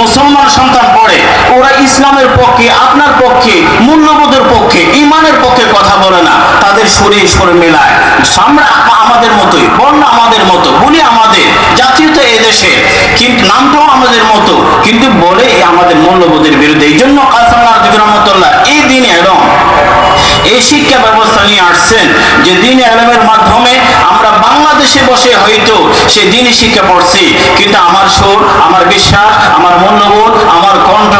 মুসলমান সন্তান পড়ে, ওরা ইসলামের পক্ষে, আপনার পক্ষে, মূল্যবোধের পক্ষে, ইমানের পক্ষে কথা বলে না। তাদের শরীর সরে মেলায়। আমরা আমাদের মতোই, বর্ণ আমাদের মতো বলি আমাদের জাতীয়তা এদেশে কিন্তু নামটাও আমাদের মতো, কিন্তু বলে আমাদের মূল্যবোধের বিরুদ্ধে। এই জন্য কাসাম এই দিন এবং এই শিক্ষা ব্যবস্থা নিয়ে আসছেন যে দিন এলমের মাধ্যমে আমরা বাংলাদেশে বসে হয়তো সে দিনই শিক্ষা পড়ছি, কিন্তু আমার সুর, আমার বিশ্বাস, আমার মূল্যবোধ আমার কণ্ঠ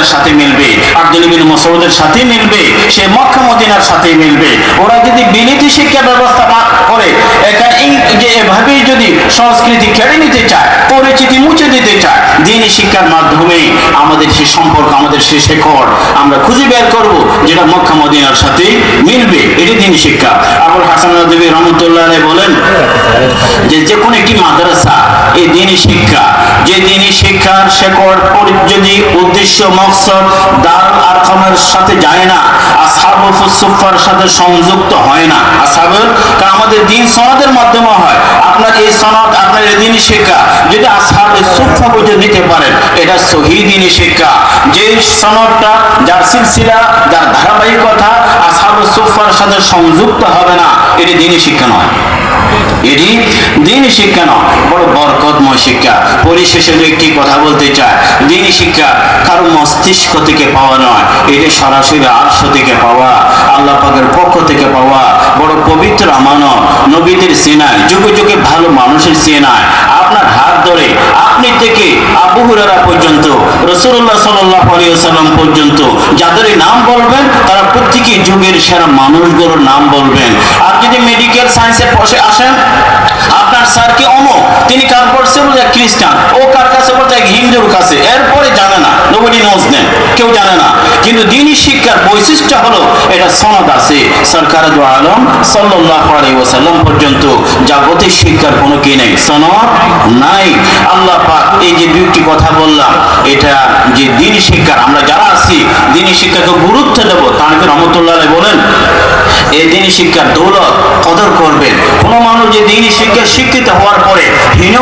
আবহরের সাথে মিলবে। আব্দুল বিন মসৌদের সাথে মিলবে, সে মক্কা মদিনার সাথে মিলবে। ওরা যদি বিলিতি শিক্ষা ব্যবস্থা করে এখানে যে এভাবেই যদি সংস্কৃতি কেড়ে নিতে চায়, পরিচিতি মুছে দিতে চায়, দিনই শিক্ষার মাধ্যমে আমাদের সে সম্পর্ক, আমাদের সে শেখর আমরা খুঁজে বের করব যেটা মক্কা মদিনার সাথে মিলবে। এটি দিন শিক্ষা। আবুল হাসান দেবী রহমতুল্লাহ বলেন যে যে কোনো একটি মাদ্রাসা এই দিনই শিক্ষা। যে দিনই শিক্ষার শেকড় যদি উদ্দেশ্য, মকসদ সাথে যায় না সাথে সংযুক্ত হয় না। কারণ আমাদের দিন সনদের মাধ্যমে হয়। আপনার এই সনদ, আপনার এই দিনই শিক্ষা। যদি সুফা বুঝে নিতে পারেন, এটা শিক্ষা। যে সনদটা, যার সিলসিলা, যার ধারাবাহিকতা সুফার সাথে সংযুক্ত হবে না এটি দিনই শিক্ষা নয়। এটি দিনই শিক্ষা নয়, বড় বরকতময় শিক্ষা। পরিশেষে দু একটি কথা বলতে চায় দিনই শিক্ষা কারও মস্তিষ্ক থেকে পাওয়া নয়, এটি সরাসরি আর্শ থেকে পাওয়া, আল্লাহ পাকের পক্ষ থেকে পাওয়া, বড় পবিত্র আমানত। নবীদের সেনায়, যুগে যুগে ভালো মানুষের সেনায়। আপনার হাত ধরে আপনি থেকে আবু হুরারা পর্যন্ত রসুল্লাহ সাল্লাহ আলিয়াল্লাম পর্যন্ত যাদের নাম বলবেন, তারা প্রত্যেকই যুগের সেরা মানুষগুলোর নাম বলবেন। আর যদি মেডিকেল সায়েন্সের পাশে আসেন, আপনার স্যার কি অমুক? তিনি কার পড়ছে বলে খ্রিস্টান? ও কার কাছে বলতে হিন্দুর কাছে? এরপরে জানে না। নবডি নোজ নেন কেউ জানে না। কিন্তু দিনই শিক্ষার বৈশিষ্ট্য হলো, এটা সনদ আছে। সরকার আলম ওসাল্লাম পর্যন্ত জাগতিক শিক্ষার কোনো কি নেই, সনদ নাই। আল্লাহ পাক এই যে দুইটি কথা বললাম, এটা যে দিনই শিক্ষার, আমরা যারা আছি দিনই শিক্ষাকে গুরুত্ব দেবো। তানকে রহমতুল্লাহ বলেন, এই দিনই শিক্ষার দৌলত কদর করবেন। কোনো মানুষ যে দিনই শিক্ষার শিক্ষিত হওয়ার পরে হীন